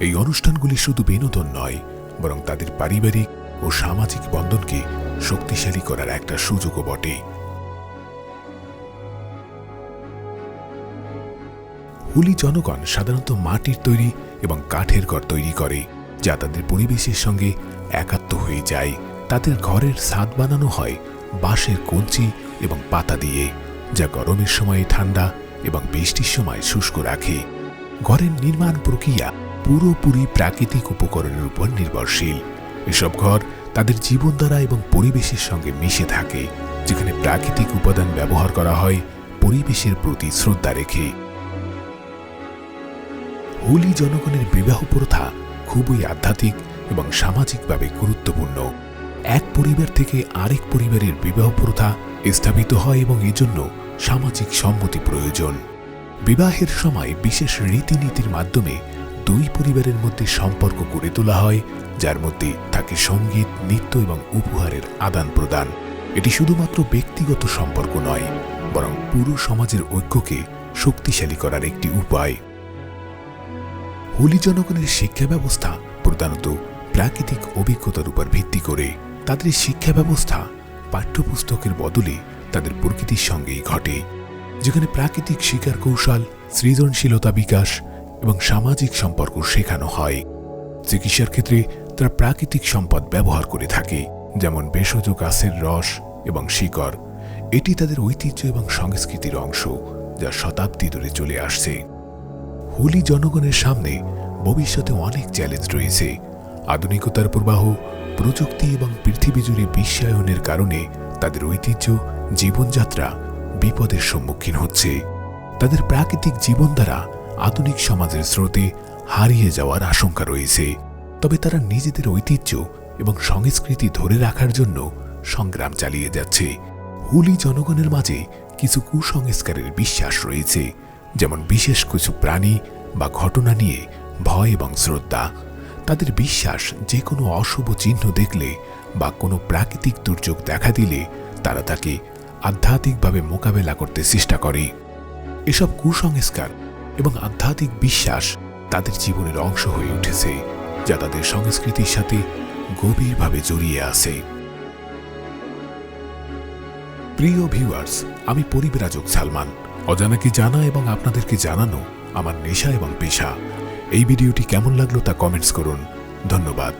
এই অনুষ্ঠানগুলি শুধু বিনোদন নয়, বরং তাদের পারিবারিক ও সামাজিক বন্ধনকে শক্তিশালী করার একটা সুযোগও বটে। হুলি জনগণ সাধারণত মাটির তৈরি এবং কাঠের ঘর তৈরি করে, যা তাদের পরিবেশের সঙ্গে একাত্ম হয়ে যায়। তাদের ঘরের ছাদ বানানো হয় বাঁশের কঞ্চি এবং পাতা দিয়ে, যা গরমের সময় ঠান্ডা এবং বৃষ্টির সময় শুষ্ক রাখে। ঘরের নির্মাণ প্রক্রিয়া পুরোপুরি প্রাকৃতিক উপকরণের উপর নির্ভরশীল। এসব ঘর তাদের জীবনধারা এবং পরিবেশের সঙ্গে মিশে থাকে, যেখানে প্রাকৃতিক উপাদান ব্যবহার করা হয় পরিবেশের প্রতি শ্রদ্ধা রেখে। হোলি জনগণের বিবাহ প্রথা খুবই আধ্যাত্মিক এবং সামাজিকভাবে গুরুত্বপূর্ণ। এক পরিবার থেকে আরেক পরিবারের বিবাহ প্রথা স্থাপিত হয় এবং এজন্য সামাজিক সম্মতি প্রয়োজন। বিবাহের সময় বিশেষ রীতিনীতির মাধ্যমে দুই পরিবারের মধ্যে সম্পর্ক গড়ে তোলা হয়, যার মধ্যে থাকে সংগীত, নৃত্য এবং উপহারের আদান প্রদান। এটি শুধুমাত্র ব্যক্তিগত সম্পর্ক নয়, বরং পুরো সমাজের ঐক্যকে শক্তিশালী করার একটি উপায়। হোলি জনগণের শিক্ষা ব্যবস্থা প্রধানত প্রাকৃতিক অভিজ্ঞতার উপর ভিত্তি করে। তাদের শিক্ষা ব্যবস্থা পাঠ্যপুস্তকের বদলে তাদের প্রকৃতির সঙ্গেই ঘটে, যেখানে প্রাকৃতিক শিকার কৌশল সৃজনশীলতা বিকাশ এবং সামাজিক সম্পর্ক শেখানো হয়। চিকিৎসার ক্ষেত্রে তারা প্রাকৃতিক সম্পদ ব্যবহার করে থাকে, যেমন ভেষজ গাছের রস এবং শিকড়। এটি তাদের ঐতিহ্য এবং সংস্কৃতির অংশ, যা শতাব্দী ধরে চলে আসছে। হোলি জনগণের সামনে ভবিষ্যতে অনেক চ্যালেঞ্জ রয়েছে। আধুনিকতার প্রবাহ, প্রযুক্তি এবং পৃথিবী জুড়ে বিশ্বায়নের কারণে তাদের ঐতিহ্য, জীবনযাত্রা বিপদের সম্মুখীন হচ্ছে। তাদের প্রাকৃতিক জীবনধারা আধুনিক সমাজের স্রোতে হারিয়ে যাওয়ার আশঙ্কা রয়েছে। তবে তারা নিজেদের ঐতিহ্য এবং সংস্কৃতি ধরে রাখার জন্য সংগ্রাম চালিয়ে যাচ্ছে। হুলি জনগণের মাঝে কিছু কুসংস্কারের বিশ্বাস রয়েছে, যেমন বিশেষ কিছু প্রাণী বা ঘটনা নিয়ে ভয় এবং শ্রদ্ধা। তাদের বিশ্বাস যে কোনো অশুভ চিহ্ন দেখলে বা কোনো প্রাকৃতিক দুর্যোগ দেখা দিলে তারা তাকে আধ্যাত্মিকভাবে মোকাবেলা করতে চেষ্টা করে। এসব কুসংস্কার এবং আধ্যাত্মিক বিশ্বাস তাদের জীবনের অংশ হয়ে উঠেছে, যা তাদের সংস্কৃতির সাথে গভীরভাবে জড়িয়ে আছে। প্রিয় ভিউয়ার্স আমি পরিব্রাজক সালমান। অজানাকে জানা এবং আপনাদেরকে জানানো আমার নেশা এবং পেশা। এই ভিডিওটি কেমন লাগল তা কমেন্টস করুন। ধন্যবাদ।